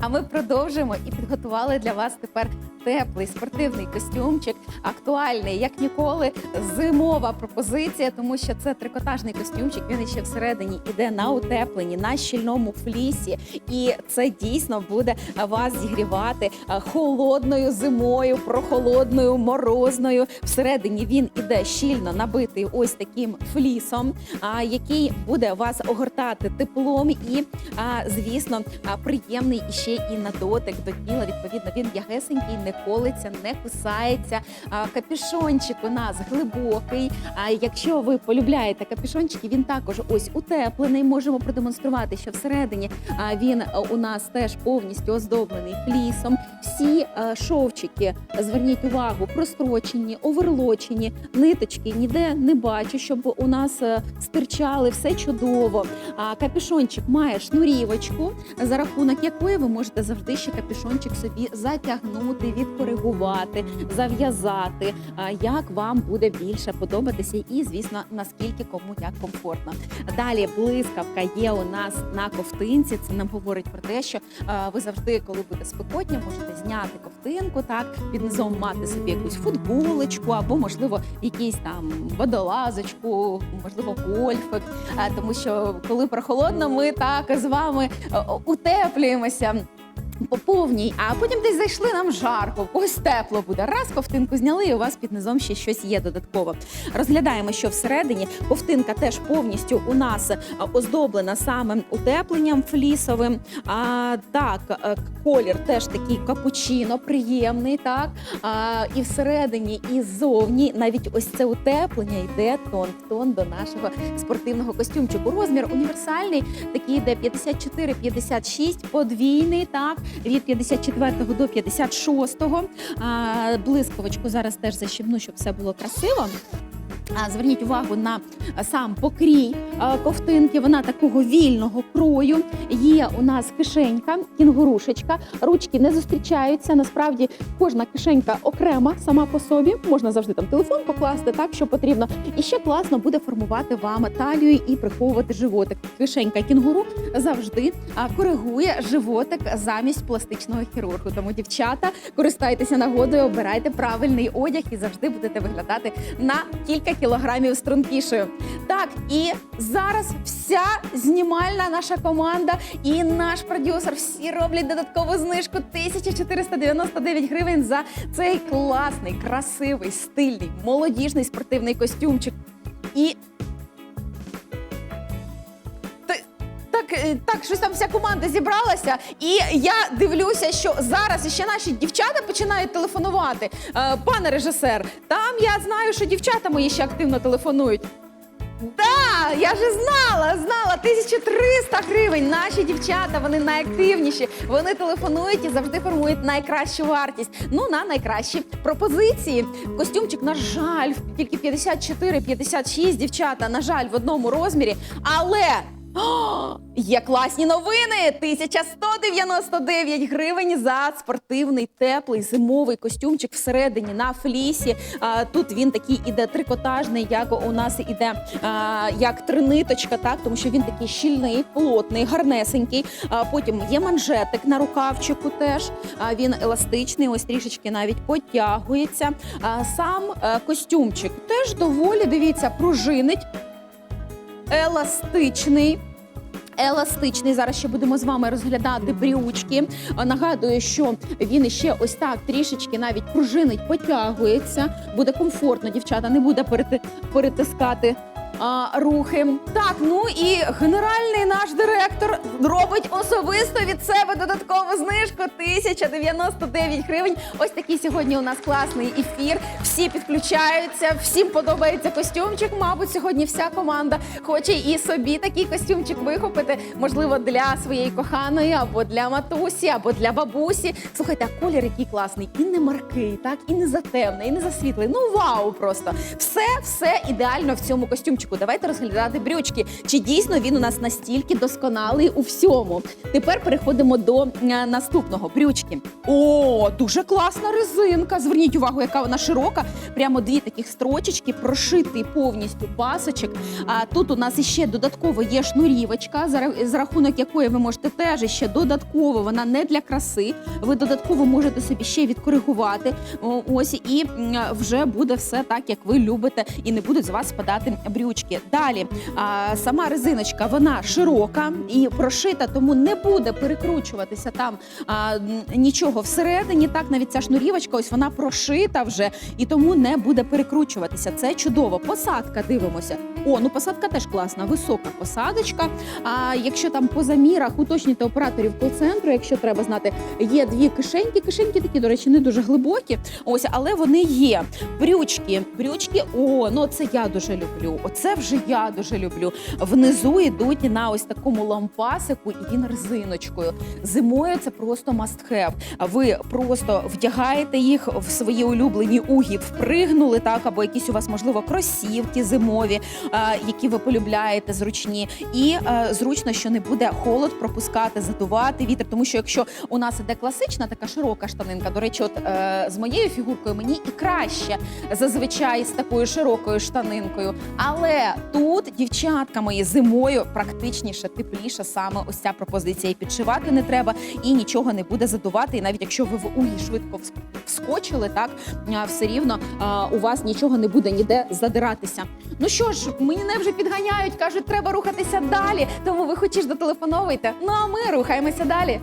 А ми продовжуємо і підготували для вас тепер теплий спортивний костюмчик, актуальний як ніколи. Зимова пропозиція, тому що це трикотажний костюмчик. Він ще всередині іде на утепленні, на щільному флісі, і це дійсно буде вас зігрівати холодною зимою, прохолодною, морозною. Всередині він іде щільно набитий ось таким флісом, який буде вас огортати теплом і, звісно, приємний ще і на дотик до тіла. Відповідно, він м'ягесенький, не колиться, не кусається. Капюшончик у нас глибокий. А якщо ви полюбляєте капюшончики, він також ось утеплений. Можемо продемонструвати, що всередині він у нас теж повністю оздоблений флісом. Всі шовчики, зверніть увагу, прострочені, оверлочені, ниточки ніде не бачу, щоб у нас е, стирчали, все чудово. Капюшончик має шнурівочку, за рахунок якої ви можете завжди ще капюшончик собі затягнути, відкоригувати, зав'язати, як вам буде більше подобатися, і звісно, наскільки кому як комфортно. Далі блискавка є у нас на ковтинці. Це нам говорить про те, що ви завжди, коли буде спекотня, можете зняти ковтинку, так під низом мати собі якусь футболочку або, можливо, якісь там водолазочку, можливо, гольфик. Тому що коли прохолодно, ми так з вами утеплюємося. По повній, а потім десь зайшли нам жарко, когось тепло буде. Раз ковтинку зняли, і у вас під низом ще щось є додатково. Розглядаємо, що всередині ковтинка теж повністю у нас оздоблена саме утепленням флісовим. А так, е, колір теж такий капучино, приємний, так а, і всередині, і ззовні навіть ось це утеплення йде тон в тон до нашого спортивного костюмчику. Розмір універсальний, такий йде 54-56, подвійний, так від 54 до 56. А, блискавочку зараз теж защібну, щоб все було красиво. Зверніть увагу на сам покрій ковтинки. Вона такого вільного крою. Є у нас кишенька, кінгурушечка. Ручки не зустрічаються. Насправді кожна кишенька окрема сама по собі. Можна завжди там телефон покласти, так що потрібно. І ще класно буде формувати вам талію і приховувати животик. Кишенька кінгуру завжди коригує животик замість пластичного хірургу. Тому дівчата користайтеся нагодою, обирайте правильний одяг і завжди будете виглядати на кілька кілограмів стрункішою. Так, і зараз вся знімальна наша команда і наш продюсер всі роблять додаткову знижку 1499 гривень за цей класний, красивий, стильний, молодіжний спортивний костюмчик. І так, е, так, щось там вся команда зібралася, і я дивлюся, що зараз ще наші дівчата починають телефонувати. Е, пане режисер, там я знаю, що дівчата мої ще активно телефонують. Да, я вже знала, знала 1300 гривень. Наші дівчата вони найактивніші. Вони телефонують і завжди формують найкращу вартість. Ну на найкращі пропозиції. Костюмчик, на жаль, тільки 54-56 дівчата. На жаль, в одному розмірі, але. Є класні новини! 1199 гривень за спортивний теплий зимовий костюмчик всередині на флісі. А, тут він такий іде трикотажний, як у нас іде а, як триниточка, так тому що він такий щільний, плотний, гарнесенький. А, потім є манжетик на рукавчику. Теж а, він еластичний, ось трішечки навіть потягується. А, сам е, костюмчик теж доволі дивіться, пружинить еластичний. Еластичний зараз ще будемо з вами розглядати брючки. Нагадую, що він ще ось так трішечки навіть пружинить, потягується. Буде комфортно, дівчата, не буде перети- перетискати а, рухи. Так, ну і генеральний наш директор робить особисто від себе додаткову знижку 1099 гривень. Ось такий сьогодні у нас класний ефір. Всі підключаються, всім подобається костюмчик. Мабуть, сьогодні вся команда хоче і собі такий костюмчик вихопити. Можливо, для своєї коханої, або для матусі, або для бабусі. Слухайте, а колір який класний, і не маркий, так і не затемний, і не засвітлий. Ну вау, просто все, все ідеально в цьому костюмчику. Костюмчику. Давайте розглядати брючки. Чи дійсно він у нас настільки досконалий у всьому? Тепер переходимо до е, наступного брючки. О, дуже класна резинка. Зверніть увагу, яка вона широка. Прямо дві таких строчечки, прошитий повністю пасочок. А тут у нас іще додатково є шнурівочка, за рахунок якої ви можете теж ще додатково, вона не для краси. Ви додатково можете собі ще відкоригувати. Ось і вже буде все так, як ви любите, і не будуть з вас спадати брючки. Далі а, сама резиночка вона широка і прошита, тому не буде перекручуватися там а, нічого всередині. Так, навіть ця шнурівочка, ось вона прошита вже, і тому не буде перекручуватися. Це чудово. Посадка дивимося. О, ну посадка теж класна, висока посадочка. А якщо там по замірах уточнюйте операторів кол-центру, якщо треба знати, є дві кишеньки. Кишеньки такі, до речі, не дуже глибокі. Ось, але вони є. Брючки, брючки. О, ну це я дуже люблю. Оце вже я дуже люблю. Внизу йдуть на ось такому лампасику, і він резиночкою. Зимою це просто. А Ви просто вдягаєте їх в свої улюблені угі, впригнули так, або якісь у вас можливо кросівки зимові, які ви полюбляєте, зручні, і зручно, що не буде холод пропускати, задувати вітер. Тому що якщо у нас іде класична така широка штанинка, до речі, от е, з моєю фігуркою мені і краще зазвичай з такою широкою штанинкою. Але тут дівчатка мої зимою практичніше, тепліше саме ось ця пропозиція. І підшивати не треба, і нічого не буде задувати. І навіть якщо ви в угі швидко вскочили, так все рівно у вас нічого не буде ніде задиратися. Ну що ж, мене вже підганяють, кажуть, треба рухатися далі. Тому ви хочеш дотелефоновуйте. Ну а ми рухаємося далі.